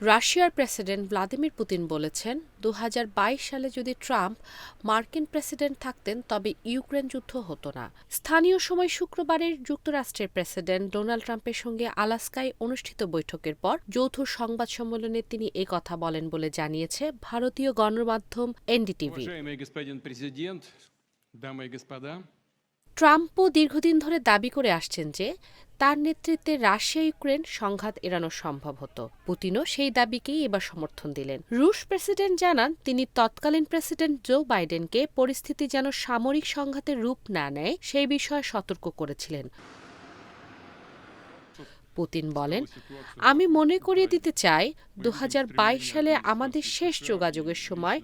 রাশিয়ার president Vladimir Putin বলেছেন দুহাজার বাইশ সালে যদি ট্রাম্প মার্কিন প্রেসিডেন্ট থাকতেন তবে ইউক্রেন যুদ্ধ হতো না। স্থানীয় সময় শুক্রবারের যুক্তরাষ্ট্রের প্রেসিডেন্ট ডোনাল্ড ট্রাম্পের সঙ্গে আলাস্কায় অনুষ্ঠিত বৈঠকের পর যৌথ সংবাদ সম্মেলনে তিনি এ কথা বলেন বলে জানিয়েছে ভারতীয় গণমাধ্যম এনডিটিভি। ট্রাম্পও দীর্ঘদিন ধরে দাবি করে আসছেন যে তার নেতৃত্বে রাশিয়া ইউক্রেন সংঘাত এড়ানো সম্ভব হতো। পুতিনও সেই দাবিকেই এবার সমর্থন দিলেন। রুশ প্রেসিডেন্ট জানান, তিনি তৎকালীন প্রেসিডেন্ট জো বাইডেনকে পরিস্থিতি যেন সামরিক সংঘাতের রূপ না নেয়, সেই বিষয়ে সতর্ক করেছিলেন। পুতিন বলেন আমি মনে করিয়ে দিতে চাই দুহাজার বাইশ সালে আমাদের শেষ যোগাযোগের সময়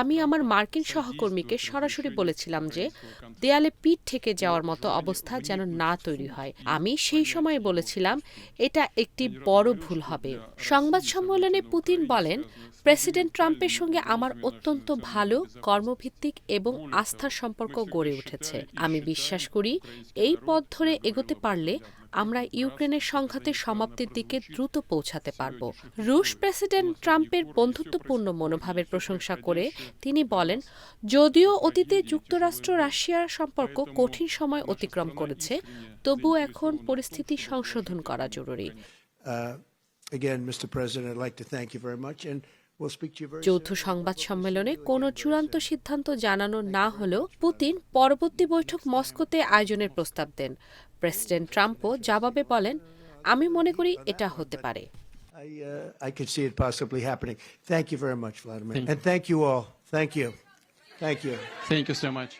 আমি আমার মার্কিন সহকর্মীকে সরাসরি বলেছিলাম যে দেয়ালে পিঠ থেকে যাওয়ার মতো অবস্থা যেন না তৈরি হয়। আমি সেই সময় বলেছিলাম এটা একটি বড় ভুল হবে। সংবাদ সম্মেলনে পুতিন বলেন প্রেসিডেন্ট ট্রাম্পের সঙ্গে আমার অত্যন্ত ভালো কর্মভিত্তিক এবং আস্থার সম্পর্ক গড়ে উঠেছে। আমি বিশ্বাস করি এই পথ ধরে এগোতে পারলে আমরা ইউক্রেনের সংঘাতের সমাপ্তির দিকে দ্রুত পৌঁছাতে পারব রুশ প্রেসিডেন্ট ট্রাম্পের বন্ধুত্বপূর্ণ মনোভাবের প্রশংসা করে তিনি বলেন যদিও অতীতে যুক্তরাষ্ট্র রাশিয়ার সম্পর্ক কঠিন সময় অতিক্রম করেছে তবু এখন পরিস্থিতি সংশোধন করা জরুরি Uh. যৌথ সংবাদ সম্মেলনে কোনো চূড়ান্ত সিদ্ধান্ত জানানো না হলেও পুতিন পরবর্তী বৈঠক মস্কোতে আয়োজনের প্রস্তাব দেন প্রেসিডেন্ট ট্রাম্পও জবাবে বলেন আমি মনে করি এটা হতে পারে। Thank you so much.